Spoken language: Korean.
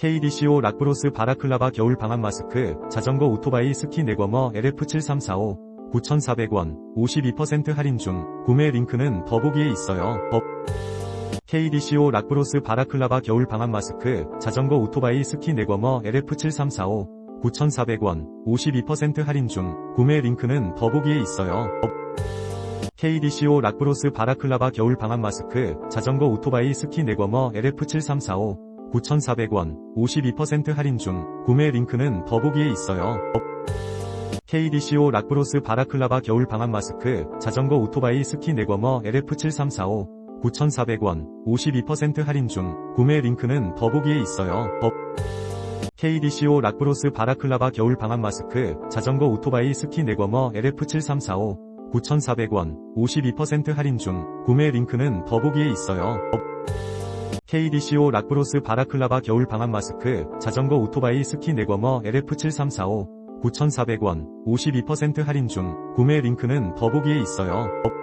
KDCO 락브로스 바라클라바 겨울 방한 마스크, 자전거 오토바이 스키 내거머 LF7345, 9,400원, 52% 할인 중, 구매 링크는 더보기에 있어요. 더- KDCO 락브로스 바라클라바 겨울 방한 마스크, 자전거 오토바이 스키 내거머 LF7345, 9,400원, 52% 할인 중, 구매 링크는 더보기에 있어요. 더- KDCO 락브로스 바라클라바 겨울 방한 마스크, 자전거 오토바이 스키 내거머 LF7345, 9,400원, 52% 할인 중, 구매 링크는 더보기에 있어요. 더- KDCO 락브로스 바라클라바 겨울 방한 마스크, 자전거 오토바이 스키 내거머 LF7345, 9,400원, 52% 할인 중, 구매 링크는 더보기에 있어요. 더- KDCO 락브로스 바라클라바 겨울 방한 마스크, 자전거 오토바이 스키 내거머 LF7345, 9,400원, 52% 할인 중, 구매 링크는 더보기에 있어요. 더- KDCO 락브로스 바라클라바 겨울 방한 마스크, 자전거 오토바이 스키 내거머 LF7345, 9,400원, 52% 할인 중, 구매 링크는 더보기에 있어요. 더-